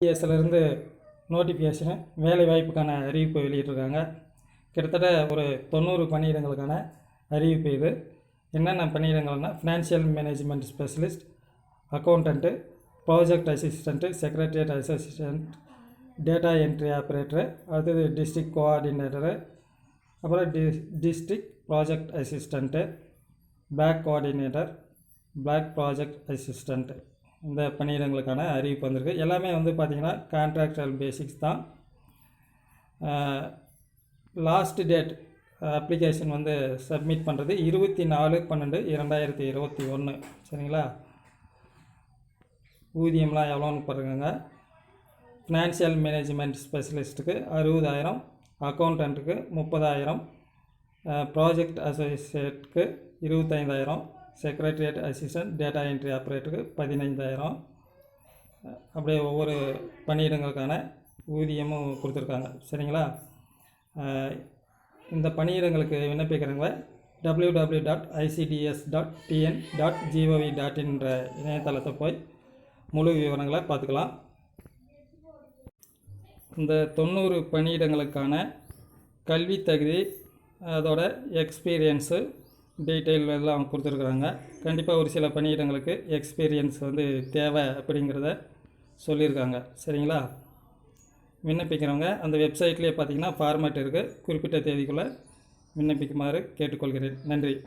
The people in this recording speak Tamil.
இருந்து நோட்டிஃபிகேஷனு வேலை வாய்ப்புக்கான அறிவிப்பு வெளியிட்டிருக்காங்க. கிட்டத்தட்ட ஒரு தொண்ணூறு பணியிடங்களுக்கான அறிவிப்பு இது. என்னென்ன பணியிடங்கள்னா financial management specialist accountant project assistant secretariat assistant data entry operator அடுத்தது டிஸ்ட்ரிக்ட் கோஆர்டினேட்டரு அப்புறம் D district project assistant back coordinator block project assistant இந்த பணியிடங்களுக்கான அறிவிப்பு வந்திருக்கு. எல்லாமே வந்து பார்த்திங்கன்னா கான்ட்ராக்டல் பேசிக்ஸ் தான். லாஸ்ட் டேட் அப்ளிகேஷன் வந்து சப்மிட் பண்ணுறது இருபத்தி நாலு பன்னெண்டு இரண்டாயிரத்தி இருபத்தி ஒன்று சரிங்களா? ஊதியம்லாம் எவ்வளோன்னு பாருங்க ஃபினான்ஷியல் மேனேஜ்மெண்ட் ஸ்பெஷலிஸ்ட்டுக்கு அறுபதாயிரம் அக்கௌண்டண்ட்டுக்கு முப்பதாயிரம் ப்ராஜெக்ட் அசோசியேட்டுக்கு இருபத்தைந்தாயிரம் செக்ரட்டரியேட் அசிஸ்டன்ட் டேட்டா என்ட்ரி ஆப்ரேட்டருக்கு பதினைந்தாயிரம். அப்படியே ஒவ்வொரு பணியிடங்களுக்கான ஊதியமும் கொடுத்துருக்காங்க. சரிங்களா? இந்த பணியிடங்களுக்கு விண்ணப்பிக்கிறவங்க W W dot ICDS dot TN dot GOV dot என்ற இணையதளத்தை போய் முழு விவரங்களை பார்த்துக்கலாம். இந்த தொண்ணூறு பணியிடங்களுக்கான கல்வி தகுதி அதோட எக்ஸ்பீரியன்ஸு டீட்டெயில் எல்லாம் கொடுத்துருக்குறாங்க. கண்டிப்பாக ஒரு சில பணியிடங்களுக்கு எக்ஸ்பீரியன்ஸ் வந்து தேவை அப்படிங்கிறத சொல்லியிருக்காங்க. சரிங்களா? விண்ணப்பிக்கிறவங்க அந்த வெப்சைட்லேயே பார்த்தீங்கன்னா ஃபார்மேட் இருக்குது குறிப்பிட்ட தேதிக்குள்ளே விண்ணப்பிக்குமாறு கேட்டுக்கொள்கிறேன். நன்றி.